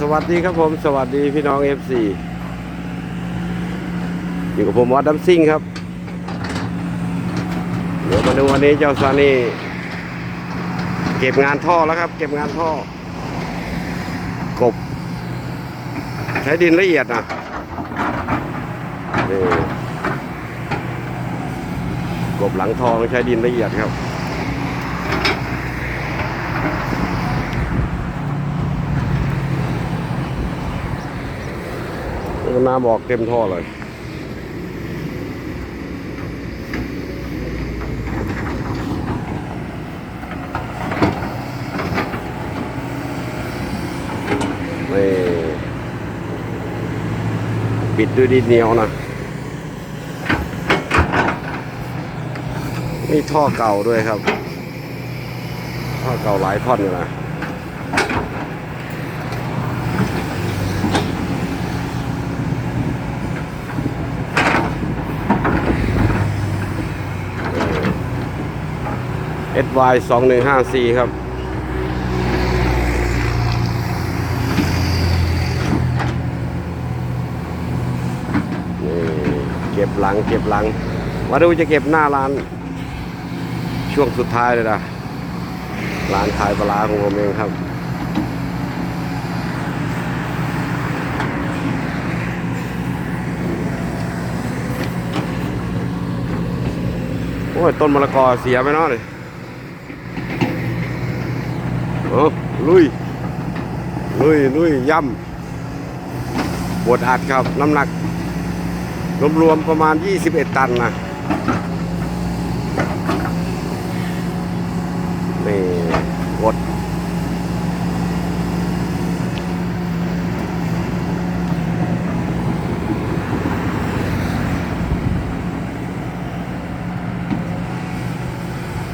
สวัสดีครับผมสวัสดีพี่น้อง FC อยู่กับผมวัดดัมซิ่งครับ เดี๋ยวมาดูวันนี้เจ้าซานี่เก็บงานท่อแล้วครับ เก็บงานท่อกบ ใช้ดินละเอียดนะนี่กบหลังทองใช้ดินละเอียดครับ น้ำออกเต็มท่อเลย นี่ ปิดด้วยดินเหนียวนะ นี่ท่อเก่าด้วยครับ ท่อเก่าหลายท่อนอยู่นะ SY สองหนึ่งห้าสี่ครับ นี่เก็บหลังเก็บหลัง มาดูจะเก็บหน้าร้าน ช่วงสุดท้ายเลยนะ ร้านขายปลาร้าของผมเองครับ โอ้ย ต้นมะละกอเสียไปเนาะเลยโอ้ลุย ลุยลุยย่ำบดอัดครับ น้ำหนัก รวมๆประมาณ 21 ตันนะนี่บด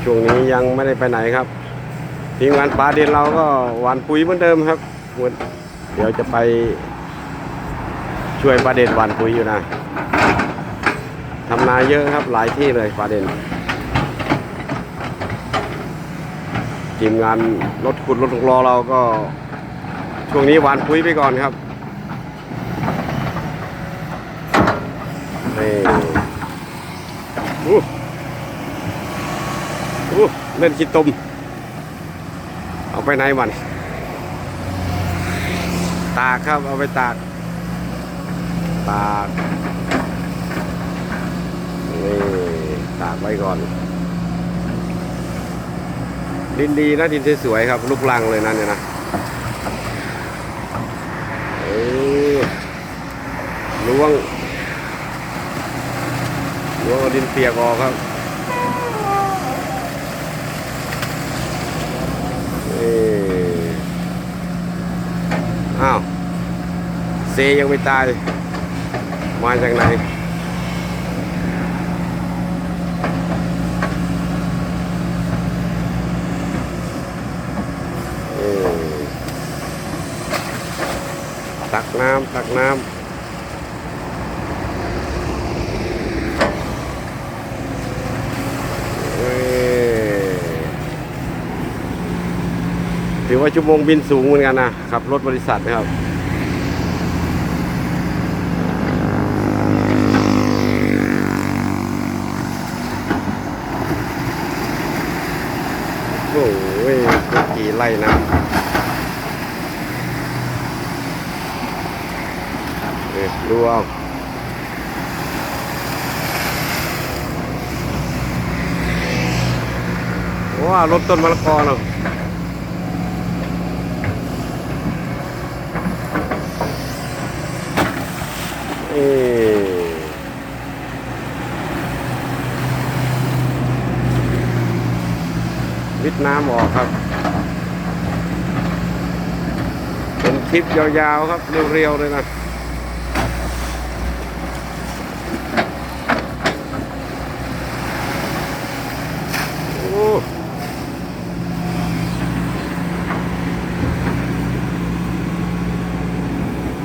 ช่วงนี้ยังไม่ได้ไปไหนครับ ทีมงานปลาเด่นเราก็หวานปุ๋ยเหมือนเดิมครับเดี๋ยวจะไปช่วยปลาเด่นหวานปุ๋ยอยู่นะทำนาเยอะครับหลายที่เลยปลาเด่นทีมงานรถขุดรถหกล้อเราก็ ช่วงนี้หวานปุ๋ยไปก่อนครับนี่อู้อู้ เล่นขี้ตมเอาไปไหนมันตากครับเอาไปตาก ตากนี่ตากไว้ก่อน ดินดีนะดินสวยๆครับลูกลังเลยนะเนี่ยนะเออล้วงล้วงดินเปียกออกครับเอออ้าว เซยังไม่ตาย มาจากไหนตักน้ำตักน้ำถือว่าชั่วโมงบินสูงเหมือนกันนะขับรถบริษัทนะครับ โอ้ยกี่ ไร่นะเอ๊ะดูเอาว้ารถต้นมะละกอเนาะเอ๊วิดน้ำออกครับ เป็น คลิปยาวๆครับเรียวๆเลยนะ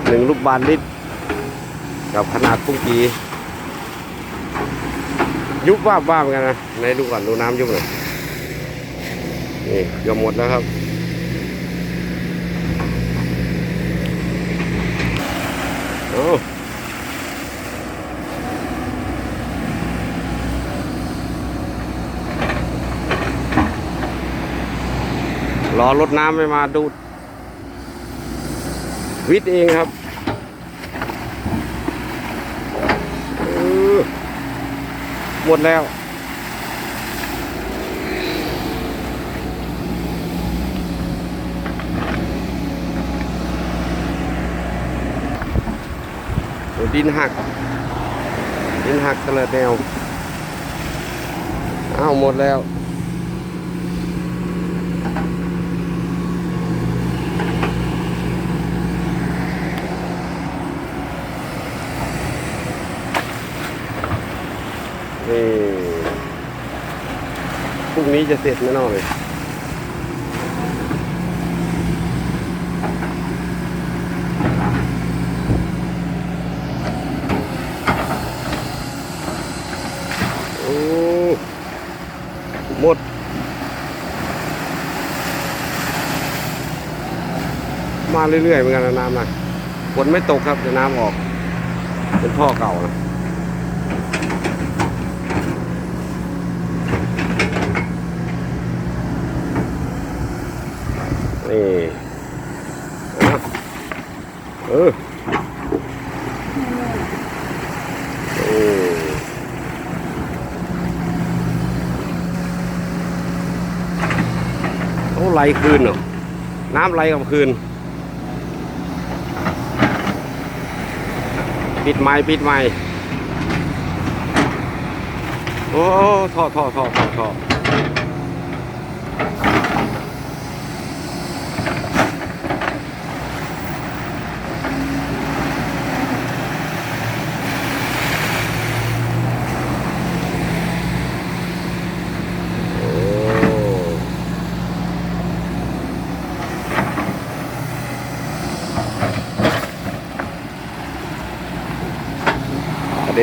หนึ่งลูกบาทลิตรกับขนาดปุ้งกียุบว่าบว่าบๆเหมือนกันนะในดูก่อนดูน้ำยุบเลยนี่เกือบหมดแล้วครับ รอรถน้ำไม่มาดูด วิทย์เองครับหมดแล้ว ดินหัก ดินหักตลิดแนวอ้าวหมดแล้วนี่พรุ่งนี้จะเสร็จแน่นอนเลย โอ้หมด มาเรื่อยๆเหมือนกันนะน้ำนะฝนไม่ตกครับแต่น้ำออก เป็นท่อเก่านะนี่เออโอ้ไหลคืนเหรอน้ำไหลกับคืน ปิดไม้ปิดไม้โอ้ท่อท่อท่อท่อท่อ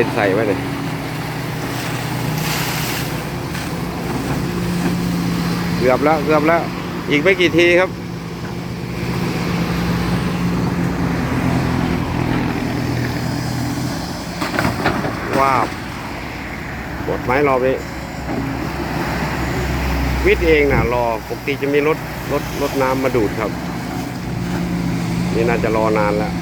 กระเด็นใส่ไว้เลยเกือบแล้วเกือบแล้ว อีกไม่กี่ทีครับว้าวหมดไหมรอบนี้วิทย์เองนะรอปกติจะมีรถรถรถน้ำมาดูดครับ นี่น่าจะรอนานแล้ว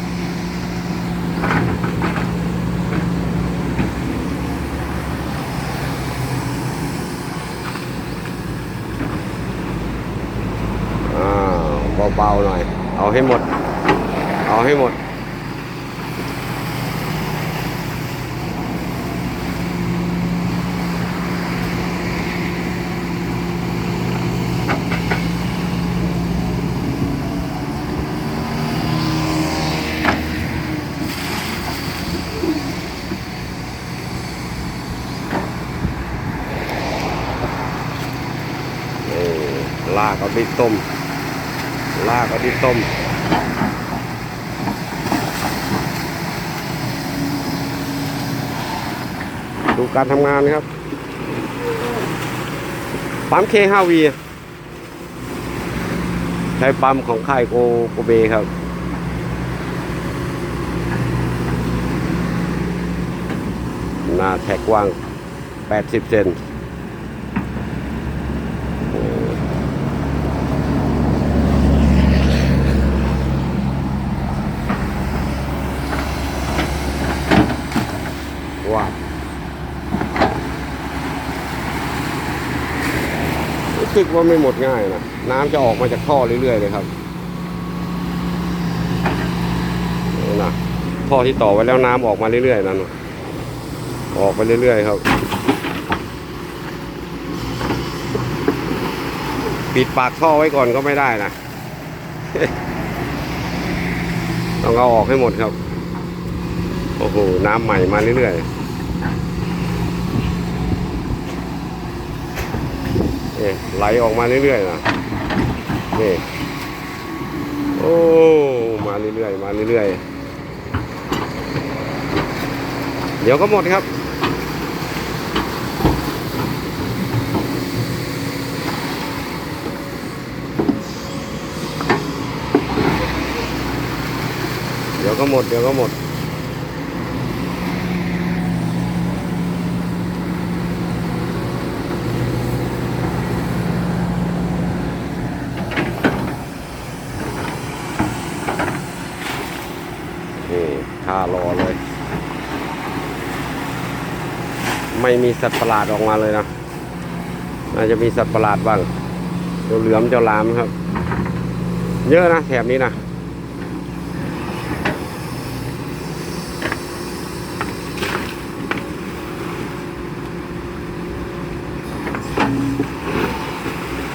อ้าวเบาๆหน่อย เอาให้หมด เอาให้หมด ลากเอาดิต้ม ลากเอาดิต้มดูการทำงานครับปั๊มเคฮาวีใช้ปั๊มของค่ายโกโกเบครับ หน้าแท็กกว้าง 80 เซน ว้าวรู้ สึกว่าไม่หมดง่ายนะน้ำจะออกมาจากท่อเรื่อยๆเลยครับนี่นะท่อที่ต่อไว้แล้วน้ำออกมาเรื่อยๆนั่นออกไปเรื่อยๆครับ ปิดปากท่อไว้ก่อนก็ไม่ได้นะต้องเอาออกให้หมดครับ โอ้โห น้ำใหม่มาเรื่อยๆ เอ๊ะไหลออกมาเรื่อยๆนะนี่โอ้มาเรื่อยๆมาเรื่อยๆเดี๋ยวก็หมดครับเดี๋ยวก็หมดเดี๋ยวก็หมด ท่ารอเลย ไม่มีสัตว์ประหลาดออกมาเลยนะน่าจะมีสัตว์ประหลาดบ้างเจ้าเหลือมเจ้าลามครับ เยอะนะแถบนี้นะ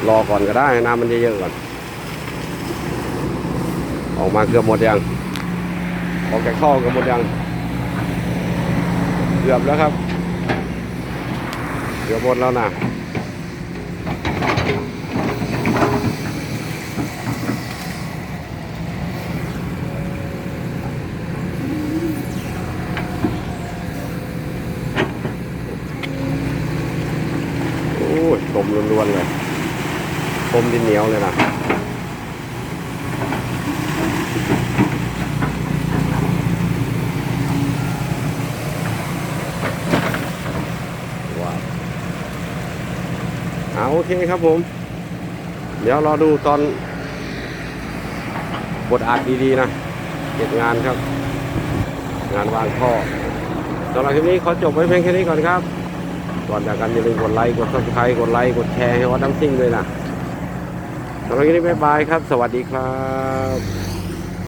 รอก่อนก็ได้น้ำมันเยอะๆก่อน ออกมาเกือบหมดยัง ออกจากท่อกือบหมดยังเกือบแล้วครับเกือบหมดแล้วนะโอ้ยตมล้วนๆเลยตมดินเหนียวเลยนะ ว้าว เอาโอเคครับผม เดี๋ยวรอดูตอนบทอาจดีๆนะเก็บงานครับ งานวางท่อสำหรับคลิปนี้ขอจบไว้เพียงแค่นี้ก่อนครับ ก่อนจากกันอย่าลืมกดไลค์กด subscribe กดไลค์กดแชร์ให้วัดน้ำซิ่งด้วยนะสำหรับคลิปนี้บ๊ายบายครับ สวัสดีครับ